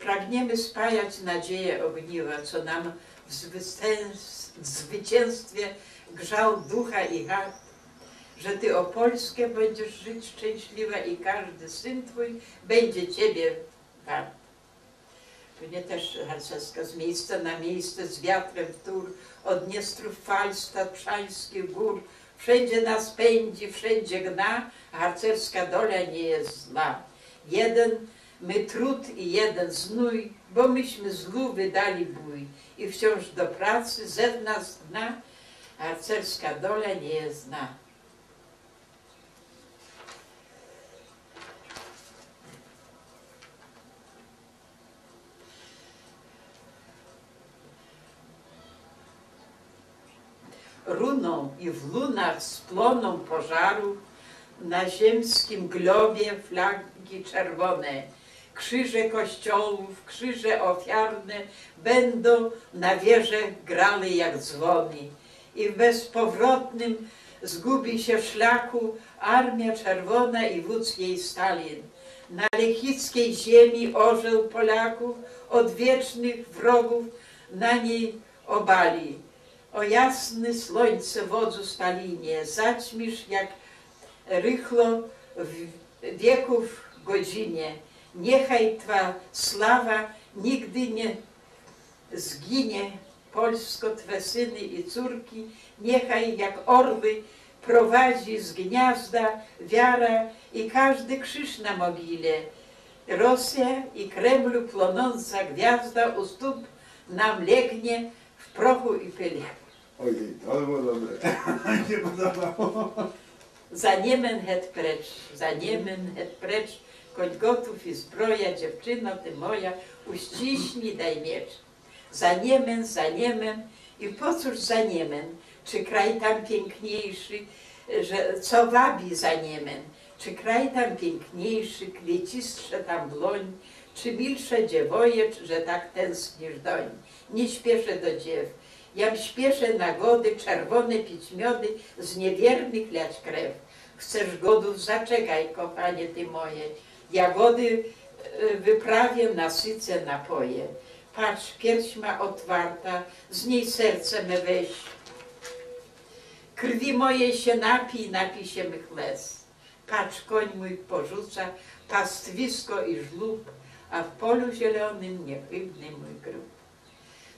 pragniemy spajać nadzieję ogniwa, co nam w zwycięstwie grzał ducha i hart, że Ty o Polskę będziesz żyć szczęśliwa i każdy syn Twój będzie Ciebie wart. Mnie też harcerska z miejsca na miejsce, z wiatrem tur, od Dniestrów fal, tatrzańskich gór, wszędzie nas pędzi, wszędzie gna, harcerska dola nie jest zła. Jeden my trud i jeden znój, bo myśmy zlu wydali bój i wciąż do pracy ze nas dna, harcerska dola nie zna. runą i w lunach z ploną pożaru na ziemskim globie flagi czerwone, krzyże kościołów, krzyże ofiarne będą na wieże grały jak dzwony i w bezpowrotnym zgubi się szlaku Armia Czerwona i wódz jej Stalin. Na lechickiej ziemi orzeł Polaków od wiecznych wrogów na niej obali o jasny słońce wodzu Stalinie, zaćmisz jak rychlo w wieków godzinie. Niechaj Twa sława nigdy nie zginie, Polsko Twe syny i córki, niechaj jak orły prowadzi z gniazda wiara i każdy krzyż na mogile. Rosja i Kremlu płonąca gwiazda u stóp nam legnie w prochu i pyli. Ojej, to było dobre. Nie podobało. Za Niemen het precz, za Niemen het precz, koń gotów i zbroja, dziewczyno ty moja, uściśnij daj miecz. Za Niemen, za Niemen i po cóż za Niemen? Czy kraj tam piękniejszy, że co wabi za Niemen? Czy kraj tam piękniejszy, kwiecistrze tam dłoń, czy milsze dziewoje, że tak tęsknisz doń? Nie śpieszę do dziew, Jam śpieszę na gody, czerwone pić miody, z niewiernych lać krew. Chcesz godów, zaczekaj, kochanie ty moje. Jagody e, wyprawię, nasycę napoje. Patrz, pierś ma otwarta, z niej serce me weź. Krwi mojej się napij, napij się mych les. Patrz, koń mój porzuca, pastwisko i żlub, a w polu zielonym niechybny mój grób.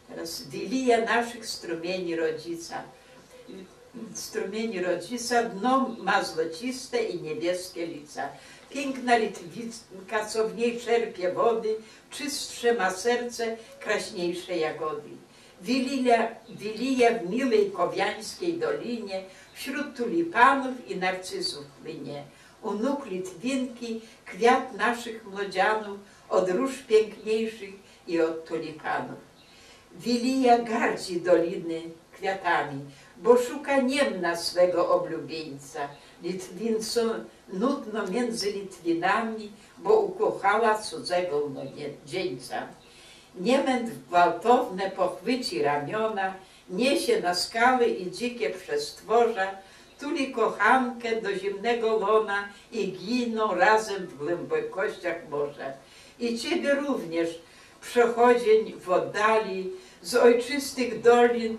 Teraz wilija naszych strumieni rodzica. Strumieni rodzica, dno ma złociste i niebieskie lica. Piękna Litwinka, co w niej czerpie wody, czystsze ma serce, kraśniejsze jagody. Wilija, wilija w miłej kowiańskiej dolinie, wśród tulipanów i narcyzów płynie. U nóg Litwinki kwiat naszych młodzianów, od róż piękniejszych i od tulipanów. Wilija gardzi doliny kwiatami, bo szuka niemna swego oblubieńca. Litwincu nudno między Litwinami, bo ukochała cudzego młodzieńca. Niemęt gwałtowne pochwyci ramiona, niesie na skały i dzikie przestworza, tuli kochankę do zimnego lona i giną razem w głębokościach morza. I ciebie również przechodzień w oddali, z ojczystych dolin,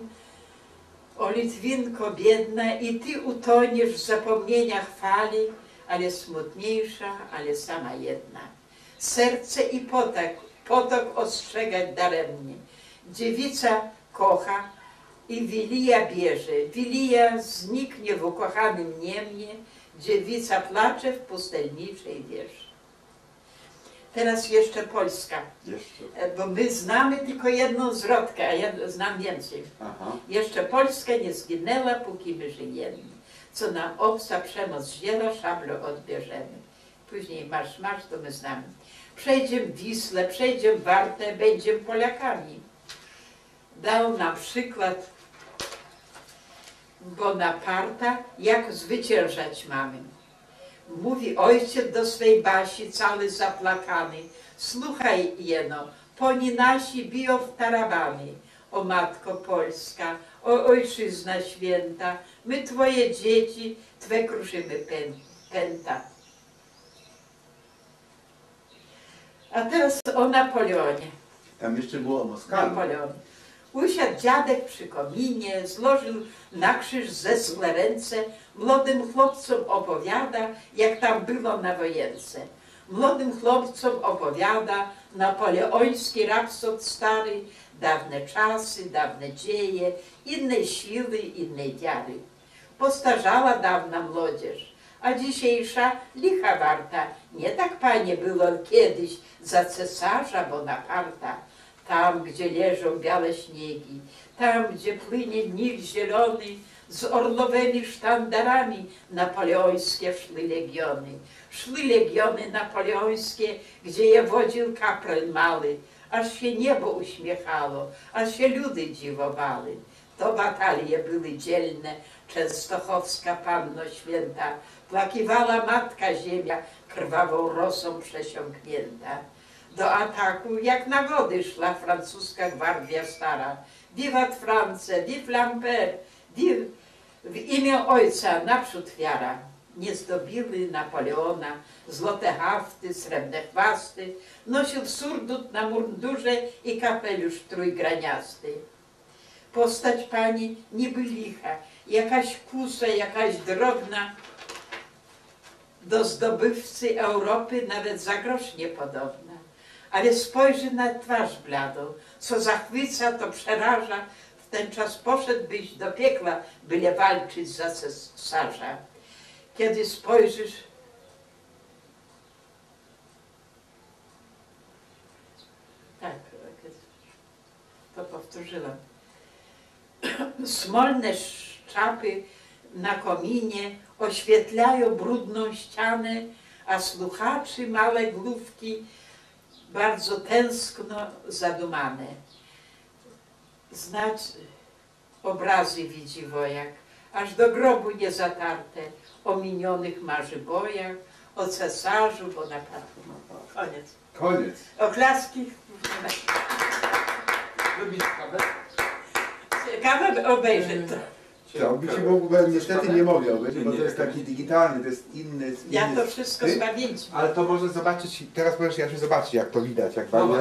o Litwinko biedna, i ty utoniesz w zapomnieniach fali, ale smutniejsza, ale sama jedna. Serce i potok, potok ostrzegać daremnie. Dziewica kocha i Wilija bierze. Wilija zniknie w ukochanym niemnie, dziewica placze w pustelniczej wieży. Teraz jeszcze Polska. Jeszcze. E, Bo my znamy tylko jedną zwrotkę, a ja znam więcej. Aha. Jeszcze Polska nie zginęła, póki my żyjemy. Co nam obca przemoc wzięła, szablo odbierzemy. Później marsz, marsz, to my znamy. Przejdziemy Wisłę, przejdziemy Wartę, będziemy Polakami. Dał nam przykład Bonaparta, jak zwyciężać mamy. Mówi ojciec do swej Basi, cały zaplakany. Słuchaj jeno, poni nasi biją w tarabany. O Matko Polska, o Ojczyzna Święta, my Twoje dzieci, Twe kruszymy pęta. A teraz o Napoleonie. Tam jeszcze było o Moskawie. Napoleon. Usiadł dziadek przy kominie, złożył na krzyż zesłe ręce, młodym chłopcom opowiada, jak tam było na wojence. Młodym chłopcom opowiada napoleoński rapsod stary, dawne czasy, dawne dzieje, innej siły, innej wiary. Postarzała dawna młodzież, a dzisiejsza licha warta. Nie tak, panie, było kiedyś za cesarza Bonaparta. Tam, gdzie leżą białe śniegi, tam, gdzie płynie Nil zielony, z orlowymi sztandarami napoleońskie szły legiony. Szły legiony napoleońskie, gdzie je wodził kaprel mały, aż się niebo uśmiechało, aż się ludy dziwowały. To batalie były dzielne, Częstochowska Panno Święta, plakiwała Matka Ziemia, krwawą rosą przesiąknięta. Do ataku jak na wody szła francuska gwardia stara. Wiwat France, vive l'Ampere, vive w imię ojca naprzód wiara. Nie zdobiły Napoleona złote hafty, srebrne chwasty, nosił surdut na mundurze i kapelusz trójgraniasty. Postać pani niby licha, jakaś kusa, jakaś drobna, do zdobywcy Europy nawet za grosz niepodobna. Ale spojrzy na twarz bladą, co zachwyca, to przeraża. W ten czas poszedłbyś do piekła, byle walczyć za cesarza. Kiedy spojrzysz, tak, to powtórzyłam. Smolne szczapy na kominie oświetlają brudną ścianę, a słuchaczy małe główki bardzo tęskno zadumane. Znać obrazy widzi wojak, aż do grobu nie zatarte, o minionych marzy bojach, o cesarzu Bonaparte. Koniec. Koniec. Oklaski. Lubisz kawę? Ciekawe obejrzeć ci mógł, niestety nie mogę obejrzeć, bo to jest taki digitalny, to jest inny. inny Ja to wszystko z pamięci. Ale to może zobaczyć, Teraz możesz Jasiu zobaczyć jak to widać, jak bardzo